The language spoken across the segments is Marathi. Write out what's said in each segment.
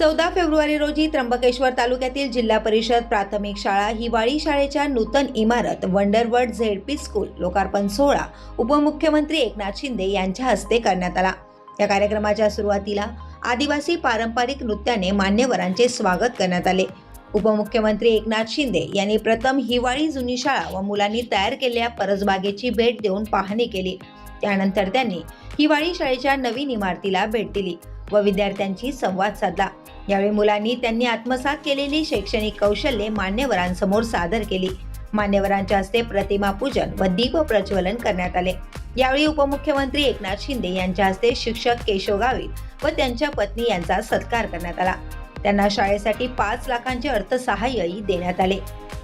चौदा फेब्रुवारी रोजी त्र्यंबकेश्वर तालुक्यातील जिल्हा परिषद प्राथमिक शाळा हिवाळी शाळेच्या नूतन इमारत वंडरवर्ड झेडपी स्कूल लोकार्पण सोहळा उपमुख्यमंत्री एकनाथ शिंदे यांच्या हस्ते करण्यात आला. या कार्यक्रमाच्या सुरुवातीला आदिवासी पारंपरिक नृत्याने मान्यवरांचे स्वागत करण्यात आले. उपमुख्यमंत्री एकनाथ शिंदे यांनी प्रथम हिवाळी जुनी शाळा व मुलांनी तयार केलेल्या परसबागेची भेट देऊन पाहणी केली. त्यानंतर त्यांनी हिवाळी शाळेच्या नवीन इमारतीला भेट दिली. व विद्यार्थ्यांशी संवाद साधला. यावेळी मुलांनी त्यांनी आत्मसात केलेली शैक्षणिक कौशल्ये मान्यवरांसमोर सादर केली. मान्यवरांच्या हस्ते प्रतिमा पूजन व दीप प्रज्वलन करण्यात आले. यावेळी उपमुख्यमंत्री एकनाथ शिंदे यांच्या हस्ते शिक्षक केशव गावित व त्यांच्या पत्नी यांचा सत्कार करण्यात आला. त्यांना शाळेसाठी पाच लाखांचे अर्थसहाय्यही देण्यात आले.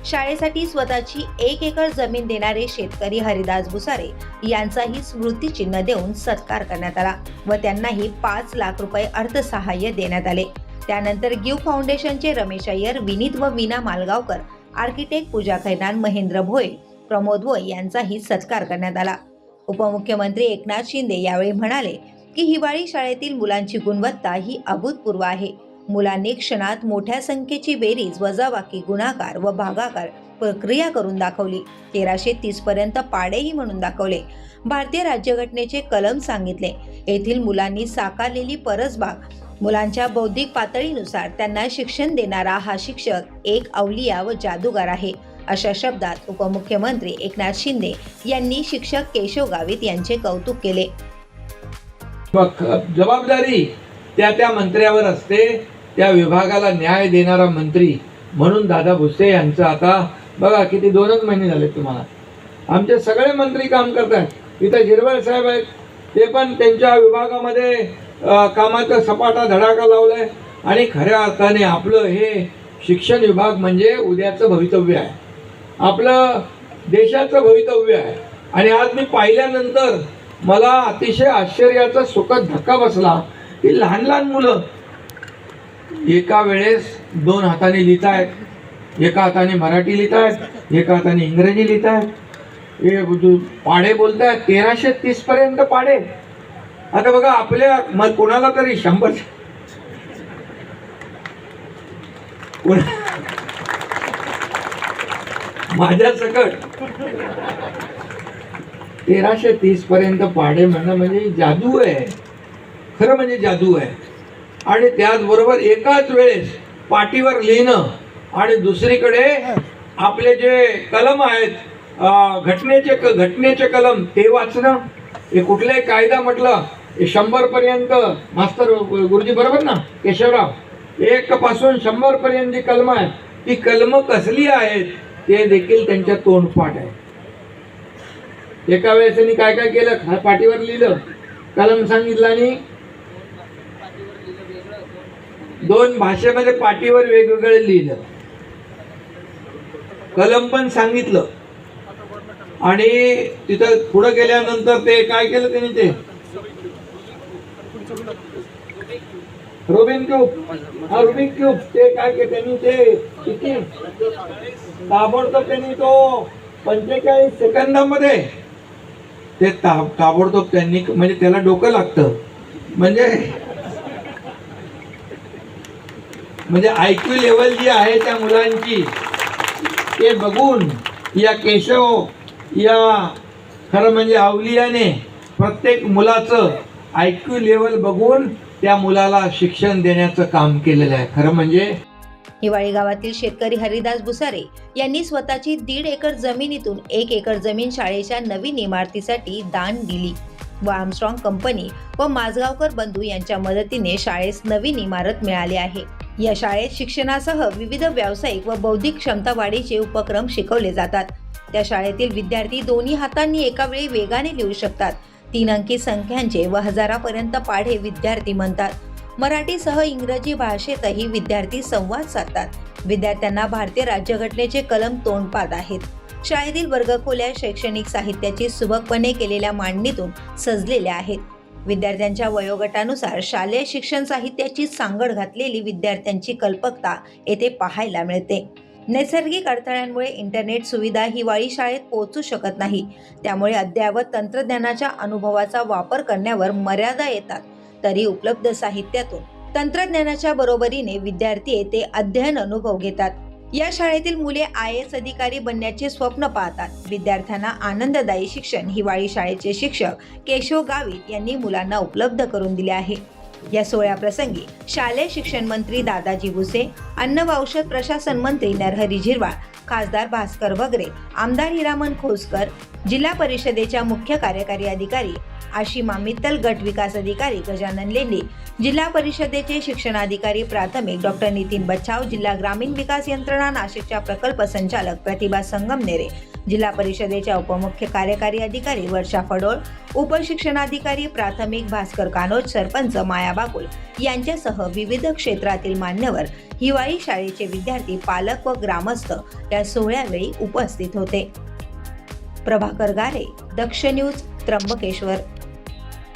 शाळेसाठी स्वतःची एक एकर जमीन देणारे शेतकरी हरिदास भुसारे यांचाही स्मृतिचिन्ह देऊन सत्कार करण्यात आला व त्यांनाही पाच लाख रुपये अर्थसहाय्य देण्यात आले. त्यानंतर गिव फाउंडेशनचे रमेश अय्यर विनीत व वीणा मालगावकर आर्किटेक्ट पूजा खैनान महेंद्र भोये प्रमोद भोय यांचाही सत्कार करण्यात आला. उपमुख्यमंत्री एकनाथ शिंदे यावेळी म्हणाले की हिवाळी शाळेतील मुलांची गुणवत्ता ही अभूतपूर्व आहे. मुलांनी क्षणात मोठ्या संख्येची बेरीज वजाबाकी गुणाकार व भागाकार प्रक्रिया करून दाखवली. तेराशे तीस पर्यंत पाडेही म्हणून दाखवले. भारतीय राज्यघटनेचे कलम सांगितले. येथील मुलांनी साकारलेली परसबाग मुलांच्या बौद्धिक पातळीनुसार त्यांना शिक्षण देणारा हा शिक्षक एक अवलिया व जादूगार आहे. अशा शब्दात उपमुख्यमंत्री एकनाथ शिंदे यांनी शिक्षक केशव गावित यांचे कौतुक केले. जबाबदारी त्या त्या मंत्र्यावर असते. त्या विभागाला न्याय देणारा मंत्री म्हणून दादा भुसे यांचं आता बघा किती दोनच महिने झाले तुम्हाला. आमचे सगळे मंत्री काम करतात इथं हिरवळ साहेब आहेत. ते पण त्यांच्या विभागामध्ये कामाचा सपाटा धडाका लावलाय. आणि खऱ्या अर्थाने आपलं हे शिक्षण विभाग म्हणजे उद्याचं भवितव्य आहे. आपलं देशाचं भवितव्य आहे. आणि आज मी पाहिल्यानंतर मला अतिशय आश्चर्याचा सुखद धक्का बसला की लहान लहान मुलं एका वेळेस दोन हाताने लिहितायत एका हाताने मराठी लिहितायत एका हाताने इंग्रजी लिहितायत. हे पाढे बोलत तेराशे तीस पर्यंत पाढे आता बघा आपल्या मग कोणाला तरी शंभर माझ्या सकट. तेराशे तीस पर्यंत पाढे म्हणणं म्हणजे जादू आहे. खरं म्हणजे जादू आहे. आणि त्याचबरोबर एकाच वेळेस पाठीवर लिहिणं आणि दुसरीकडे आपले जे कलम आहेत घटनेचे क- घटनेचे कलम ते वाचणं. हे कुठलाही कायदा म्हटलं हे शंभरपर्यंत मास्तर गुरुजी बरोबर ना? केशवराव एक पासून जी कलम आहेत ती कलम कसली आहेत ते देखील त्यांच्या तोंडपाठ आहे एका वेळेस त्यांनी काय काय केलं पाठीवर लिहिलं. कलम सांगितलं आणि दोन भाषेमध्ये पाठीवर वेगवेगळे लिहिलं. कलम पण सांगितलं. आणि तिथं पुढं गेल्यानंतर ते काय केलं त्यांनी ते? रुबिन क्यूब हा रुबिन क्यूब ते काय के त्यांनी ते? किती? ताबडतोब त्यांनी तो पंचेचाळीस सेकंदामध्ये ते ताब ताबडतोब त्यांनी म्हणजे त्याला डोकं लागतं. म्हणजे म्हणजे आयक्यू लेवल जी आहे त्या मुलांची ते बघून या केशव या खरं म्हणजे अवलियाने प्रत्येक मुलाचं आयक्यू लेवल बघून त्या मुलाला शिक्षण देण्याचं काम केलेलं आहे. खरं म्हणजे हिवाळी गावातील शेतकरी हरिदास भुसारे यांनी स्वतःची दीड एकर जमिनीतून एक एकर जमीन शाळेच्या नवीन इमारतीसाठी दान दिली. व आर्मस्ट्रॉंग कंपनी व माझगावकर बंधू यांच्या मदतीने शाळेस नवीन इमारत मिळाली आहे. या शाळेत शिक्षणासह विविध व्यावसायिक व बौद्धिक क्षमता वाढीचे उपक्रम शिकवले जातात. त्या शाळेतील विद्यार्थी दोन्ही हातांनी एका वेळी वेगाने लिहू शकतात. तीन अंकी संख्यांचे व हजारापर्यंत पाढे विद्यार्थी म्हणतात. मराठीसह इंग्रजी भाषेतही विद्यार्थी संवाद साधतात. विद्यार्थ्यांना भारतीय राज्यघटनेचे कलम तोंडपात आहेत. शाळेतील वर्गखोल्या शैक्षणिक साहित्याची सुबकपणे केलेल्या मांडणीतून सजलेल्या आहेत. विद्यार्थ्यांच्या वयोगटानुसार शालेय शिक्षण साहित्याची सांगड घातलेली विद्यार्थ्यांची कल्पकता येथे पाहायला मिळते. नैसर्गिक अडथळ्यांमुळे इंटरनेट सुविधा हिवाळी शाळेत पोहोचू शकत नाही. त्यामुळे अद्ययावत तंत्रज्ञानाच्या अनुभवाचा वापर करण्यावर मर्यादा येतात. तरी उपलब्ध साहित्यातून तंत्रज्ञानाच्या बरोबरीने विद्यार्थी येथे अध्ययन अनुभव घेतात. या शाळेतील मुले आय एस अधिकारी बनण्याचे स्वप्न पाहतात. विद्यार्थ्यांना आनंददायी शिक्षण हिवाळी शाळेचे शिक्षक केशव गावित यांनी मुलांना उपलब्ध करून दिले आहे. या सोहळ्याप्रसंगी शालेय शिक्षण मंत्री दादाजी भुसे अन्न व औषध प्रशासन मंत्री नरहरी झिरवाळ खासदार भास्कर बगरे आमदार हिरामन खोसकर जिल्हा परिषदेच्या मुख्य कार्यकारी अधिकारी आशिमा मित्तल गट विकास अधिकारी गजानन लेंडे जिल्हा परिषदेचे शिक्षणाधिकारी प्राथमिक डॉक्टर नितीन बच्छाव जिल्हा ग्रामीण विकास यंत्रणा नाशिकच्या प्रकल्प संचालक प्रतिभा संगमनेरे जिल्हा परिषदेच्या उपमुख्य कार्यकारी अधिकारी वर्षा फडोळ उपशिक्षणाधिकारी प्राथमिक भास्कर कानोज सरपंच माया बाकुल यांच्यासह विविध क्षेत्रातील मान्यवर हिवाळी शाळेचे विद्यार्थी पालक व ग्रामस्थ या सोहळ्यावेळी उपस्थित होते. प्रभाकर गारे दक्ष न्यूज त्र्यंबकेश्वर.